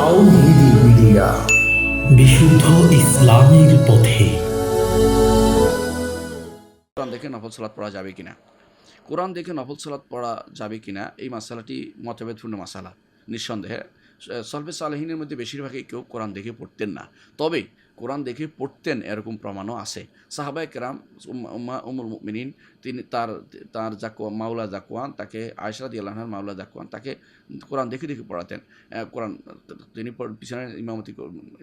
তাওহিদি media. বিশুদ্ধ ইসলামের পথে। কোরআন দেখে নফল সালাত পড়া যাবে কিনা? কোরআন দেখে নফল সালাত পড়া যাবে কিনা? এই মশালাটি মতভেদপূর্ণ মশালা নিঃসন্দেহে সলফে সালেহিনের মধ্যে বেশিরভাগই কেউ কোরআন দেখে পড়তেন না। তবে কোরআন দেখে পড়তেন, এরকম প্রমাণও আছে। সাহাবাই কেরাম উমুল মিনিন তিনি তার তার জাকুয়া, মাওলা জাকুয়ান, তাকে আয়সরাদি আল্লাহর মাওলা জাকুয়ান, তাকে কোরআন দেখে দেখে পড়াতেন। কোরআন, তিনি পিছনে ইমামতি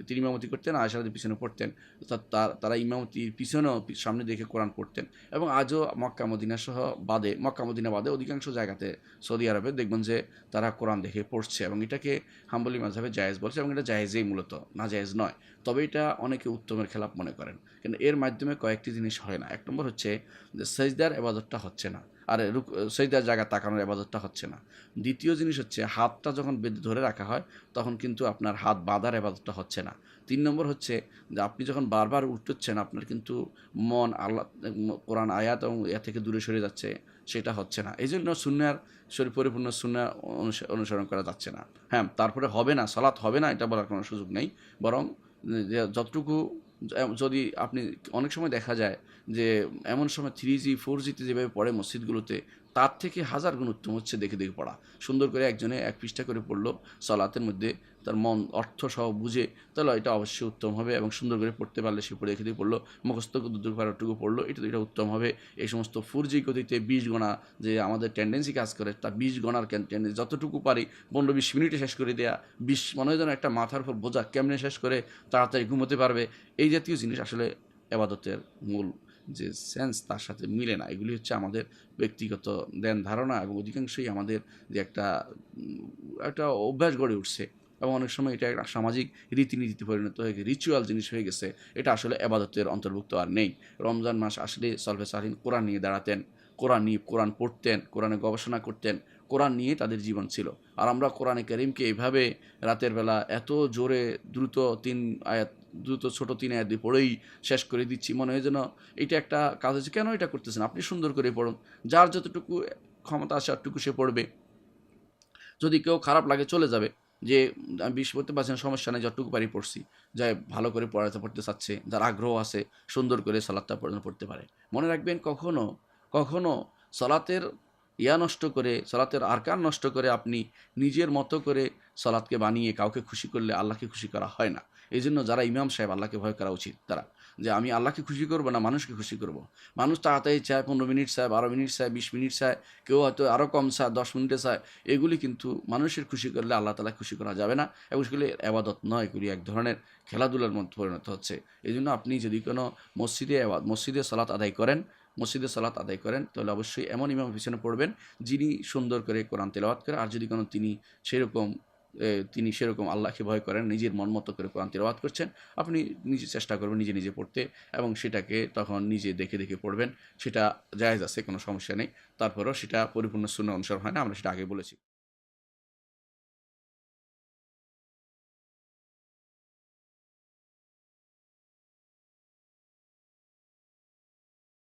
তিনি ইমামতি করতেন আয়সরাদি পিছনে পড়তেন। তার তারা ইমামতির পিছনেও সামনে দেখে কোরআন পড়তেন। এবং আজও মক্কা, মদিনা সহ বাদে, মক্কা, মদিনা বাদে অধিকাংশ জায়গাতে সৌদি আরবে দেখবেন যে তারা কোরআন দেখে পড়ছে এবং এটাকে হাম্বলি মাঝাবে জায়েজ বলছে এবং এটা জায়েজেই মূলত, না জায়েজ নয়। তবে এটা অনেকে উত্তমের খেলাপ মনে করেন। কিন্তু এর মাধ্যমে কয়েকটি জিনিস হয় না। এক নম্বর হচ্ছে যে সেজদার এবাদতটা হচ্ছে না। আর সেজদার জায়গা তাকানোর এবাদতটা হচ্ছে না। দ্বিতীয় জিনিস হচ্ছে হাতটা যখন বেঁধে ধরে রাখা হয়, তখন কিন্তু আপনার হাত বাঁধার এবাদতটা হচ্ছে না। তিন নম্বর হচ্ছে যে আপনি যখন বারবার উঠতেছেন, আপনার কিন্তু মন আল্লাহ, কোরআন আয়াত এবং এ থেকে দূরে সরে যাচ্ছে, সেটা হচ্ছে না। এই জন্য সুন্নার শরীর পরিপূর্ণ অনুস- অনুসরণ করা যাচ্ছে না। হ্যাঁ তারপরে হবে না, সালাত হবে না, এটা বলার কোনো সুযোগ নেই। বরং যতটুকু যদি আপনি অনেক সময় দেখা যায় যে, এমন সময় থ্রি জি ফোর জিতে যেভাবে পড়ে মসজিদগুলোতে তার থেকে হাজার গুণ উত্তম হচ্ছে দেখে দেখে পড়া। সুন্দর করে একজনে এক পৃষ্ঠা করে পড়ল সালাতের মধ্যে, তার মন, অর্থ সহ বুঝে, তাহলে এটা অবশ্যই উত্তম হবে এবং সুন্দর করে পড়তে পারলে সে পড়ে দেখে দেখে পড়ল, মুখস্থ দুটো পারাটুকু পড়ল, এটা তো এটা উত্তম হবে। এই সমস্ত ফোর জি গতিতে বিশ গোনা যে আমাদের টেন্ডেন্সি কাজ করে, তা বিশ গণার টেন্ডেন্সি যতটুকু পারি পনেরো বিশ মিনিটে শেষ করে দেওয়া বিশ মনে হয় যেন একটা মাথার উপর বোঝা কেমনে শেষ করে তাড়াতাড়ি ঘুমোতে পারবে, এই জাতীয় জিনিস আসলে এবাদতের মূল যে সেন্স তার সাথে মিলে না। এগুলি হচ্ছে আমাদের ব্যক্তিগত দেন ধারণা এবং অধিকাংশই আমাদের যে একটা একটা অভ্যাস গড়ে উঠছে এবং অনেক সময় এটা একটা সামাজিক রীতিনীতিতে পরিণত হয়ে গেছে রিচুয়াল জিনিস হয়ে গেছে। এটা আসলে এবাদতের অন্তর্ভুক্ত আর নেই। রমজান মাস আসলে সলভে সাহিন কোরআন নিয়ে দাঁড়াতেন, কোরআন নিয়ে কোরআন পড়তেন, কোরআনে গবেষণা করতেন, কোরআন নিয়ে তাদের জীবন ছিল। আর আমরা কোরআনে করিমকে এইভাবে রাতের বেলা এত জোরে দ্রুত তিন আয়াত দ্রুত ছোট তিন আয়াত পড়েই শেষ করে দিচ্ছি। মনে হয় যেন এটা একটা কাজ হচ্ছে কেন এটা করতেছেন? আপনি সুন্দর করে পড়ুন। যার যতটুকু ক্ষমতা আছে অতটুকু সে পড়বে। যদি কেউ খারাপ লাগে চলে যাবে যে আমি বিশ পড়তে পারছি না, সমস্যা নেই যতটুকু পারি পড়ছি। যাই ভালো করে পড়াতে পড়তে চাচ্ছে যার আগ্রহ আছে সুন্দর করে সালাদটা পড়ানো পড়তে পারে। মনে রাখবেন কখনো কখনো সলাতের ইয়া নষ্ট করে সালাতের আরকান নষ্ট করে আপনি নিজের মতো করে সালাদকে বানিয়ে কাউকে খুশি করলে আল্লাহকে খুশি করা হয় না। এই জন্য যারা ইমাম সাহেব আল্লাহকে ভয় করা উচিত, তারা। যে আমি আল্লাহকে খুশি করব না মানুষকে খুশি করব। মানুষ তাড়াতাড়ি চায়, পনেরো মিনিট চায়, বারো মিনিট চায়, বিশ মিনিট চায়, কেউ হয়তো আরও কম চায়, দশ মিনিটে চায়। এগুলি কিন্তু মানুষের খুশি করলে আল্লাহ তালা খুশি করা যাবে না। এবং সেগুলি আবাদত নয়, এগুলি এক ধরনের খেলাধুলার মধ্যে পরিণত হচ্ছে। এই জন্য আপনি যদি কোনো মসজিদে মসজিদে সালাত আদায় করেন, মসজিদে সালাত আদায় করেন, তাহলে অবশ্যই এমন ইমাম পিছনে পড়বেন যিনি সুন্দর করে কোরআন তেলাওয়াত করে, আর যদি কোনো তিনি সেরকম তিনি সেরকম আল্লাহকে ভয় করেন, নিজের মন মতো করে কোরআন তিরবাদ করছেন। আপনি নিজে চেষ্টা করবেন নিজে নিজে পড়তে এবং সেটাকে তখন নিজে দেখে দেখে পড়বেন। সেটা জায়েজ আছে, কোনো সমস্যা নেই। তারপরেও সেটা পরিপূর্ণ শূন্য অনুসরণ হয় না, আমরা সেটা আগে বলেছি।